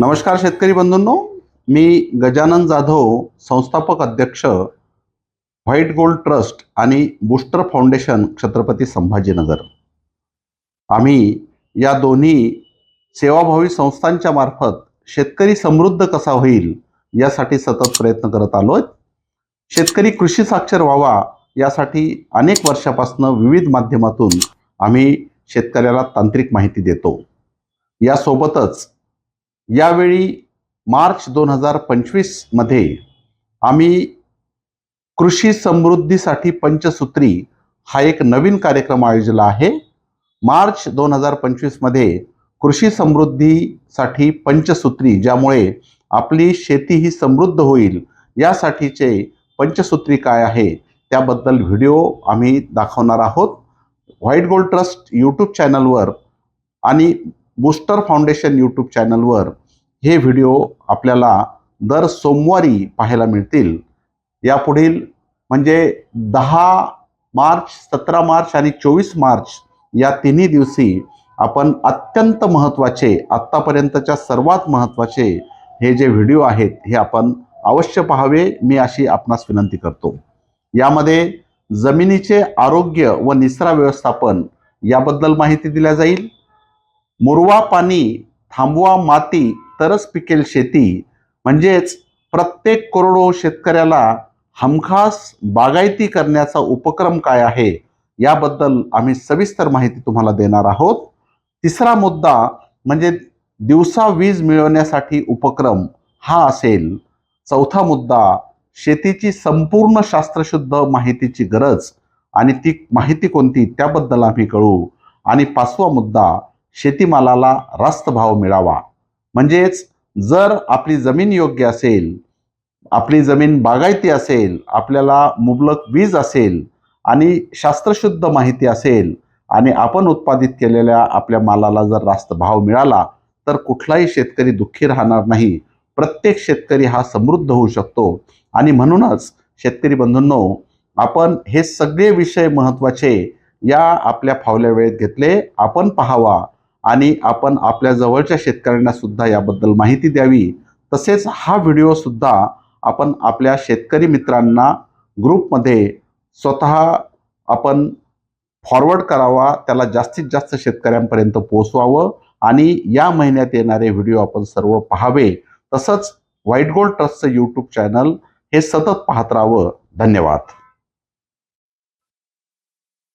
नमस्कार शेतकरी बंधूंनो. मी गजानन जाधव संस्थापक अध्यक्ष व्हाईट गोल्ड ट्रस्ट आणि बूस्टर फाउंडेशन छत्रपती संभाजीनगर. आम्ही या दोन्ही सेवाभावी संस्थांच्या मार्फत शेतकरी समृद्ध कसा होईल यासाठी सतत प्रयत्न करत आलो आहे शेतकरी कृषी साक्षर व्हावा यासाठी अनेक वर्षापासून विविध माध्यमातून आम्ही शेतकऱ्याला तांत्रिक माहिती देतो. यासोबतच यावेळी मार्च दोन हजार पंचवीसमध्ये आम्ही कृषी समृद्धीसाठी पंचसूत्री हा एक नवीन कार्यक्रम आयोजला आहे. मार्च दोन हजार पंचवीसमध्ये कृषी समृद्धीसाठी पंचसूत्री ज्यामुळे आपली शेती ही समृद्ध होईल यासाठीचे पंचसूत्री काय आहे त्याबद्दल व्हिडिओ आम्ही दाखवणार आहोत. व्हाईट गोल्ड ट्रस्ट यूट्यूब चॅनलवर आणि बूस्टर फाउंडेशन यूट्यूब चॅनलवर हे व्हिडिओ आपल्याला दर सोमवारी पाहायला मिळतील. यापुढील म्हणजे दहा मार्च सतरा मार्च आणि चोवीस मार्च या तिन्ही दिवशी आपण अत्यंत महत्त्वाचे आत्तापर्यंतच्या सर्वात महत्त्वाचे हे जे व्हिडिओ आहेत हे आपण अवश्य पाहावे मी अशी आपणास विनंती करतो. यामध्ये जमिनीचे आरोग्य व निचरा व्यवस्थापन याबद्दल माहिती दिल्या जाईल. मुरवा पाणी थांबवा माती तरच पिकेल शेती. म्हणजेच प्रत्येक करोडो शेतकऱ्याला हमखास बागायती करण्याचा उपक्रम काय आहे याबद्दल आम्ही सविस्तर माहिती तुम्हाला देणार आहोत. तिसरा मुद्दा म्हणजे दिवसा वीज मिळवण्यासाठी उपक्रम हा असेल. चौथा मुद्दा शेतीची संपूर्ण शास्त्रशुद्ध माहितीची गरज आणि ती माहिती कोणती त्याबद्दल आम्ही कळू. आणि पाचवा मुद्दा शेतीमालाला रास्त भाव मिळावा. म्हणजेच जर आपली जमीन योग्य असेल आपली जमीन बागायती असेल आपल्याला मुबलक वीज असेल आणि शास्त्रशुद्ध माहिती असेल आणि आपण उत्पादित केलेल्या आपल्या मालाला जर रास्त भाव मिळाला तर कुठलाही शेतकरी दुःखी राहणार नाही. प्रत्येक शेतकरी हा समृद्ध होऊ शकतो. आणि म्हणूनच शेतकरी बंधूंनो आपण हे सगळे विषय महत्त्वाचे या आपल्या फावल्या वेळेत घेतले. आपण पाहावा. आणि आपण आपल्या जवळच्या शेतकऱ्यांना सुद्धा याबद्दल माहिती द्यावी. तसेच हा व्हिडिओ सुद्धा आपण आपल्या शेतकरी मित्रांना ग्रुपमध्ये स्वतः आपण फॉरवर्ड करावा त्याला जास्तीत जास्त शेतकऱ्यांपर्यंत पोहोचवावं आणि या महिन्यात येणारे व्हिडिओ आपण सर्व पाहावे. तसंच व्हाईट गोल्ड ट्रस्टचं यूट्यूब चॅनल हे सतत पाहत राहावं. धन्यवाद.